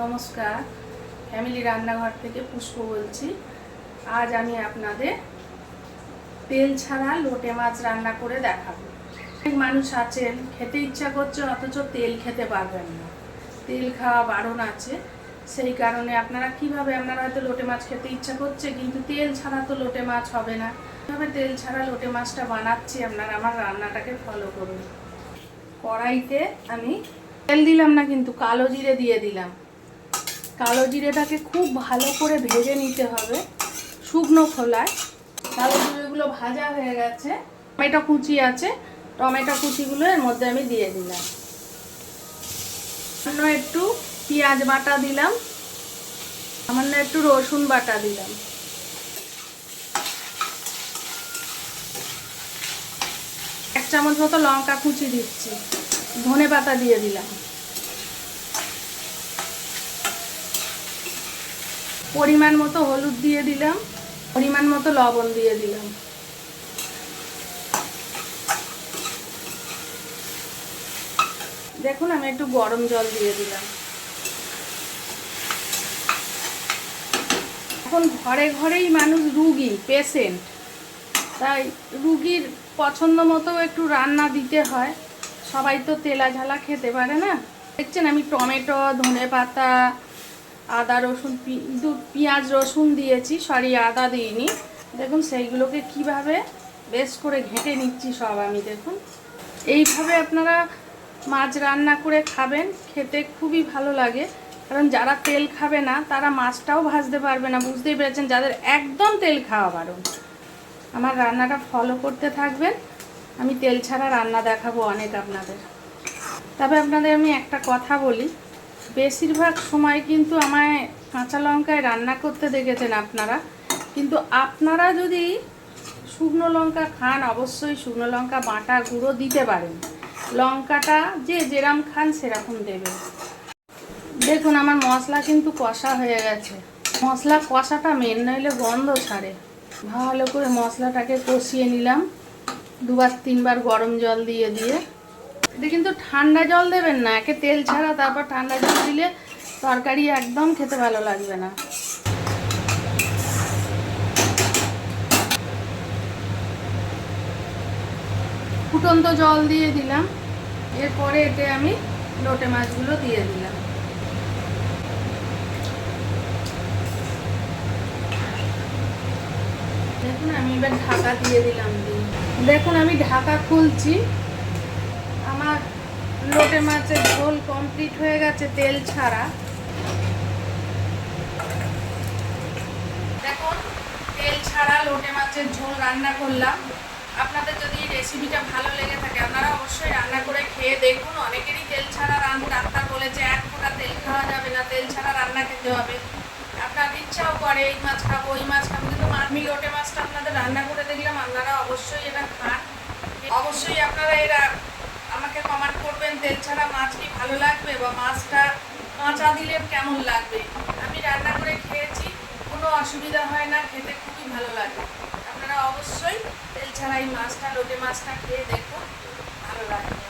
নমস্কার। ফ্যামিলি রান্নাঘর থেকে পুষ্প বলছি। আজ আমি আপনাদের তেল ছাড়া লোটে মাছ রান্না করে দেখাবো। অনেক মানুষ আছেন, খেতে ইচ্ছা করছে, অথচ তেল খেতে পারবেন না। তেল খাওয়া বারণ আছে। সেই কারণে আপনারা কীভাবে, আপনারা হয়তো লোটে মাছ খেতে ইচ্ছা করছে, কিন্তু তেল ছাড়া তো লোটে মাছ হবে না। কীভাবে তেল ছাড়া লোটে মাছটা বানাচ্ছি আপনারা আমার রান্নাটাকে ফলো করুন। কড়াইতে আমি তেল দিলাম না, কিন্তু কালো জিরে দিয়ে দিলাম। কালো জিরেটাকে খুব ভালো করে ভেজে নিতে হবে শুকনো খোলায়। কালো জিরেগুলো ভাজা হয়ে গেছে। টমেটো কুচি আছে। টমেটো কুচিগুলো এর মধ্যে আমি দিয়ে দিলাম। সামান্য একটু পেঁয়াজ বাটা দিলাম। সামান্য একটু রসুন বাটা দিলাম। এক চামচ মতো লঙ্কা কুচি দিচ্ছি। ধনে পাতা দিয়ে দিলাম। পরিমাণ মতো হলুদ দিয়ে দিলাম, পরিমাণ মতো লবণ দিয়ে দিলাম। দেখুন, আমি একটু গরম জল দিয়ে দিলাম। এখন ঘরে ঘরেই মানুষ রুগী পেশেন্ট তাই রুগীর পছন্দ মতো একটু রান্না দিতে হয়। সবাই তো তেলা ঝালা খেতে পারে না। দেখছেন, আমি টমেটো ধনে পাতা আদা, রসুন দু পেঁয়াজ, রসুন দিয়েছি, সরি, আদা দিইনি। দেখুন সেইগুলোকে কীভাবে বেশ করে ঘেঁটে নিচ্ছি সব আমি, দেখুন। এইভাবে আপনারা মাছ রান্না করে খাবেন, খেতে খুবই ভালো লাগে। কারণ যারা তেল খাবে না, তারা মাছটাও ভাজতে পারবে না। বুঝতেই পেরেছেন, যাদের একদম তেল খাওয়া বারণ। আমার রান্নাটা ফলো করতে থাকবেন। আমি তেল ছাড়া রান্না দেখাবো অনেক আপনাদের। তবে আপনাদের আমি একটা কথা বলি। বেশিরভাগ সময় কিন্তু আমায় কাঁচা লঙ্কায় রান্না করতে দেখেছেন আপনারা। কিন্তু আপনারা যদি শুকনো লঙ্কা খান, অবশ্যই শুকনো লঙ্কা বাটা গুঁড়ো দিতে পারেন। লঙ্কাটা যে যেরম খান সেরকম দেবেন। দেখুন, আমার মশলা কিন্তু কষা হয়ে গেছে। মশলা কষাটা মেন নইলে গন্ধ ছাড়ে। ভালো করে মশলাটাকে কষিয়ে নিলাম। দুবার, তিনবার গরম জল দিয়ে দিয়ে। কিন্তু ঠান্ডা জল দেবেন না, একে তেল ছাড়া তারপর ঠান্ডা জল দিলে তরকারি একদম খেতে ভালো লাগবে না। ফুটন্ত জল দিয়ে দিলাম, এরপরে এতে আমি লোটে মাছগুলো দিয়ে দিলাম। দেখুন, আমি এবার ঢাকা দিয়ে দিলাম দেখুন, আমি ঢাকা খুলছি। লোটে মাছের ঝোল কমপ্লিট হয়ে গেছে, তেল ছাড়া। দেখুন, তেল ছাড়া লোটে মাছের ঝোল রান্না করলাম। আপনাদের যদি রেসিপিটা ভালো লেগে থাকে, আপনারা অবশ্যই রান্না করে খেয়ে দেখুন। অনেকেরই তেল ছাড়া রান্না ডাক্তার বলেছে, এক ফোঁটা তেল খাওয়া যাবে না, তেল ছাড়া রান্না খেতে হবে। আপনার ইচ্ছাও করে, এই মাছ খাব, ওই মাছ খাব, কিন্তু আমি লোটে মাছটা আপনাদের রান্না করে দেখলাম, আপনারা অবশ্যই এটা খান। অবশ্যই আপনারা এরা কমেন্ট তেল ছাড়া মাছ কি ভালো লাগবে বা মাছটা কাঁচা দিলে কেমন লাগবে? আমি রান্না করে খেয়েছি, কোনো অসুবিধা হয় না, খেতে খুবই ভালো লাগে। আপনারা অবশ্যই তেল ছাড়া এই মাছটা, লোটে মাছটা খেয়ে দেখুন, ভালো লাগবে।